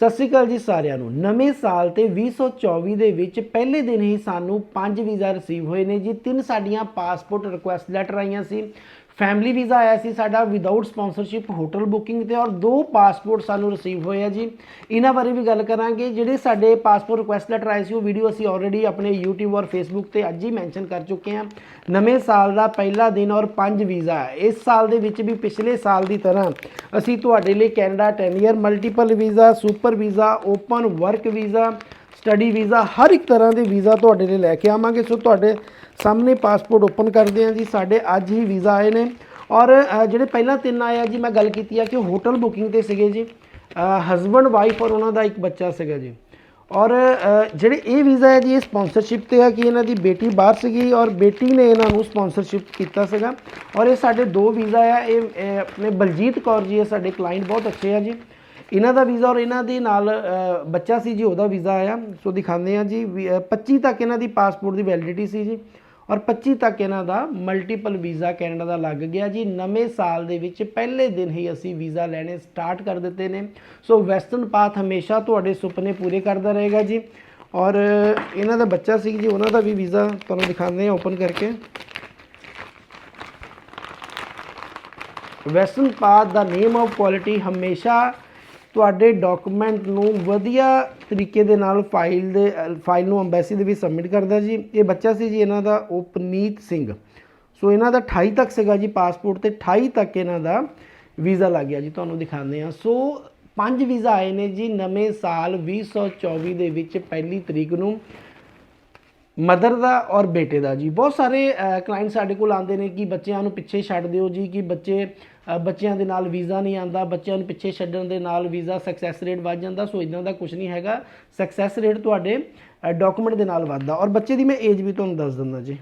ਸਤਿ ਸ਼੍ਰੀ ਅਕਾਲ ਜੀ ਸਾਰਿਆਂ ਨੂੰ। ਨਵੇਂ ਸਾਲ ਤੇ 2024 ਦੇ ਵਿੱਚ ਪਹਿਲੇ ਦਿਨ ਹੀ ਸਾਨੂੰ ਪੰਜ ਵੀਜ਼ਾ ਰਿਸੀਵ ਹੋਏ ਨੇ ਜੀ। ਤਿੰਨ ਸਾਡੀਆਂ ਪਾਸਪੋਰਟ ਰਿਕੁਐਸਟ ਲੈਟਰ ਆਈਆਂ ਸੀ। ਫੈਮਿਲੀ ਵੀਜ਼ਾ ਆਇਆ ਸੀ ਸਾਡਾ ਵਿਦਆਊਟ ਸਪਾਂਸਰਸ਼ਿਪ ਹੋਟਲ ਬੁਕਿੰਗ ਤੇ ਔਰ ਦੋ ਪਾਸਪੋਰਟ ਸਾਨੂੰ ਰਿਸੀਵ ਹੋਏ ਆ ਜੀ। ਇਹਨਾਂ ਬਾਰੇ ਵੀ ਗੱਲ ਕਰਾਂਗੇ। ਜਿਹੜੇ ਸਾਡੇ ਪਾਸਪੋਰਟ ਰਿਕੁਐਸਟ ਲੈਟਰ ਆਏ ਸੀ, ਉਹ ਵੀਡੀਓ ਅਸੀਂ ਆਲਰੇਡੀ ਆਪਣੇ YouTube ਔਰ Facebook ਤੇ ਅੱਜ ਹੀ ਮੈਂਸ਼ਨ ਕਰ ਚੁੱਕੇ ਹਾਂ। ਨਵੇਂ ਸਾਲ ਦਾ ਪਹਿਲਾ ਦਿਨ ਔਰ ਪੰਜ ਵੀਜ਼ਾ। ਇਸ ਸਾਲ ਦੇ ਵਿੱਚ ਵੀ ਪਿਛਲੇ ਸਾਲ ਦੀ ਤਰ੍ਹਾਂ ਅਸੀਂ ਤੁਹਾਡੇ ਲਈ Canada 10 year multiple visa super visa open work visa study visa, ਹਰ ਇੱਕ ਤਰ੍ਹਾਂ ਦੇ ਵੀਜ਼ਾ ਤੁਹਾਡੇ ਲਈ ਲੈ ਕੇ ਆਵਾਂਗੇ। ਸੋ ਤੁਹਾਡੇ ਸਾਹਮਣੇ ਪਾਸਪੋਰਟ ਓਪਨ ਕਰਦੇ ਹਾਂ ਜੀ। ਸਾਡੇ ਅੱਜ ਹੀ ਵੀਜ਼ਾ ਆਏ ਨੇ। ਔਰ ਜਿਹੜੇ ਪਹਿਲਾਂ ਤਿੰਨ ਆਏ ਆ ਜੀ, ਮੈਂ ਗੱਲ ਕੀਤੀ ਆ ਕਿ ਹੋਟਲ ਬੁਕਿੰਗ ਤੇ ਸੀਗੇ ਜੀ। ਹਸਬੰਡ ਵਾਈਫ ਔਰ ਉਹਨਾਂ ਦਾ ਇੱਕ ਬੱਚਾ ਸੀਗਾ ਜੀ। ਔਰ ਜਿਹੜੇ ਇਹ ਵੀਜ਼ਾ ਹੈ ਜੀ, ਇਹ ਸਪਾਂਸਰਸ਼ਿਪ ਤੇ ਆ ਕਿ ਇਹਨਾਂ ਦੀ ਬੇਟੀ ਬਾਹਰ ਸੀਗੀ ਔਰ ਬੇਟੀ ਨੇ ਇਹਨਾਂ ਨੂੰ ਸਪਾਂਸਰਸ਼ਿਪ ਕੀਤਾ ਸੀਗਾ। ਔਰ ਇਹ ਸਾਡੇ ਦੋ ਵੀਜ਼ਾ ਆ। ਇਹ ਇਹ ਆਪਣੇ ਬਲਜੀਤ ਕੌਰ ਜੀ ਹੈ ਸਾਡੇ ਕਲਾਇੰਟ ਬਹੁਤ ਅੱਛੇ ਆ ਜੀ। ਇਹਨਾਂ ਦਾ ਵੀਜ਼ਾ ਔਰ ਇਹਨਾਂ ਦੇ ਨਾਲ ਬੱਚਾ ਸੀ ਜੀ ਉਹਦਾ ਵੀਜ਼ਾ ਆਇਆ। ਸੋ ਦਿਖਾਉਂਦੇ ਆ ਜੀ ਵੀ, ਅ, 25 ਤੱਕ ਇਹਨਾਂ ਦੀ ਪਾਸਪੋਰਟ ਦੀ ਵੈਲਿਡਿਟੀ ਸੀ ਜੀ। ਔਰ 25 ਤੱਕ ਇਹਨਾਂ ਦਾ ਮਲਟੀਪਲ ਵੀਜ਼ਾ ਕੈਨੇਡਾ ਦਾ ਲੱਗ ਗਿਆ ਜੀ। ਨਵੇਂ ਸਾਲ ਦੇ ਵਿੱਚ ਪਹਿਲੇ ਦਿਨ ਹੀ ਅਸੀਂ ਵੀਜ਼ਾ ਲੈਣੇ ਸਟਾਰਟ ਕਰ ਦਿੱਤੇ ਨੇ। ਸੋ ਵੈਸਟਰਨ ਪਾਥ ਹਮੇਸ਼ਾ ਤੁਹਾਡੇ ਸੁਪਨੇ ਪੂਰੇ ਕਰਦਾ ਰਹੇਗਾ ਜੀ। ਔਰ ਇਹਨਾਂ ਦਾ ਬੱਚਾ ਸੀ ਜੀ ਉਹਨਾਂ ਦਾ ਵੀ ਵੀਜ਼ਾ ਤੁਹਾਨੂੰ ਦਿਖਾਉਂਦੇ ਆ ਓਪਨ ਕਰਕੇ। ਵੈਸਟਰਨ ਪਾਥ ਦਾ ਨੇਮ ਆਫ ਕੁਆਲਿਟੀ ਹਮੇਸ਼ਾ ਤੁਹਾਡੇ ਡਾਕੂਮੈਂਟ ਨੂੰ ਵਧੀਆ ਤਰੀਕੇ ਦੇ ਨਾਲ ਫਾਈਲ ਦੇ ਫਾਈਲ ਨੂੰ ਅੰਬੈਸੀ ਦੇ ਵਿੱਚ ਸਬਮਿਟ ਕਰਦਾ ਜੀ। ਇਹ ਬੱਚਾ ਸੀ ਜੀ, ਇਹਨਾਂ ਦਾ ਉਹ ਪਨੀਤ ਸਿੰਘ। ਸੋ ਇਹਨਾਂ ਦਾ 28 ਤੱਕ ਸੀਗਾ ਜੀ ਪਾਸਪੋਰਟ ਤੇ 28 ਤੱਕ ਇਹਨਾਂ ਦਾ ਵੀਜ਼ਾ ਲੱਗ ਗਿਆ ਜੀ, ਤੁਹਾਨੂੰ ਦਿਖਾਉਂਦੇ ਆ ਸੋ ਪੰਜ ਵੀਜ਼ਾ ਆਏ ਨੇ ਜੀ ਨਵੇਂ ਸਾਲ 2024 ਦੇ ਵਿੱਚ, ਪਹਿਲੀ ਤਰੀਕ ਨੂੰ। ਮਦਰ ਦਾ ਔਰ ਬੇਟੇ ਦਾ ਜੀ। ਬਹੁਤ ਸਾਰੇ ਕਲਾਇੰਟ ਸਾਡੇ ਕੋਲ ਆਉਂਦੇ ਨੇ ਕਿ ਬੱਚਿਆਂ ਨੂੰ ਪਿੱਛੇ ਛੱਡ ਦਿਓ ਜੀ ਕਿ ਬੱਚੇ ਬੱਚਿਆਂ ਦੇ ਨਾਲ ਵੀਜ਼ਾ ਨਹੀਂ ਆਂਦਾ ਬੱਚਿਆਂ ਨੂੰ ਪਿੱਛੇ ਛੱਡਣ ਦੇ ਨਾਲ ਵੀਜ਼ਾ ਸਕਸੈਸ ਰੇਟ ਵੱਧ ਜਾਂਦਾ, ਸੋ ਇਦਾਂ ਦਾ ਕੁਝ ਨਹੀਂ ਹੈਗਾ। ਸਕਸੈਸ ਰੇਟ ਤੁਹਾਡੇ ਡਾਕੂਮੈਂਟ ਦੇ ਨਾਲ ਵੱਧਦਾ। ਔਰ ਬੱਚੇ ਦੀ ਮੈਂ ਏਜ ਵੀ ਤੁਹਾਨੂੰ ਦੱਸ ਦਿੰਦਾ ਜੀ।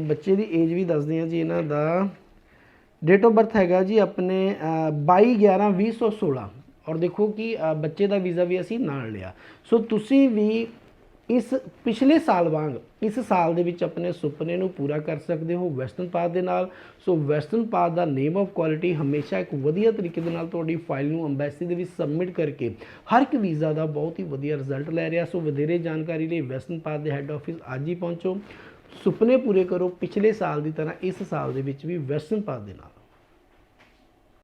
ਬੱਚੇ ਦੀ ਏਜ ਵੀ ਦੱਸਦੇ ਆ ਜੀ ਇਹਨਾਂ ਦਾ। ਡੇਟ ਆਫ ਬਰਥ ਹੈਗਾ ਜੀ ਆਪਣੇ 22 11 2016 ਔਰ ਦੇਖੋ ਕਿ ਬੱਚੇ ਦਾ ਵੀਜ਼ਾ ਵੀ ਅਸੀਂ ਨਾਲ ਲਿਆ। ਸੋ ਤੁਸੀਂ ਵੀ ਇਸ ਪਿਛਲੇ ਸਾਲ ਵਾਂਗ ਇਸ ਸਾਲ ਦੇ ਵਿੱਚ ਆਪਣੇ ਸੁਪਨੇ ਨੂੰ ਪੂਰਾ ਕਰ ਸਕਦੇ ਹੋ ਵੈਸਟਰਨ ਪਾਥ ਦੇ ਨਾਲ। ਸੋ ਵੈਸਟਰਨ ਪਾਥ ਦਾ ਨੇਮ ਆਫ ਕੁਆਲਿਟੀ ਹਮੇਸ਼ਾ ਇੱਕ ਵਧੀਆ ਤਰੀਕੇ ਦੇ ਨਾਲ ਤੁਹਾਡੀ ਫਾਈਲ ਨੂੰ ਅੰਬੈਸੀ ਦੇ ਵਿੱਚ ਸਬਮਿਟ ਕਰਕੇ ਹਰ ਇੱਕ ਵੀਜ਼ਾ ਦਾ ਬਹੁਤ ਹੀ ਵਧੀਆ ਰਿਜ਼ਲਟ ਲੈ ਰਿਹਾ। ਸੋ ਵਧੇਰੇ ਜਾਣਕਾਰੀ ਲਈ ਵੈਸਟਰਨ ਪਾਥ ਦੇ ਹੈੱਡ ਆਫਿਸ ਅੱਜ ਹੀ ਪਹੁੰਚੋ। ਸੁਪਨੇ ਪੂਰੇ ਕਰੋ ਪਿਛਲੇ ਸਾਲ ਦੀ ਤਰ੍ਹਾਂ ਇਸ ਸਾਲ ਦੇ ਵਿੱਚ ਵੀ ਵੈਸਟਰਨ ਪਾਥ ਦੇ ਨਾਲ।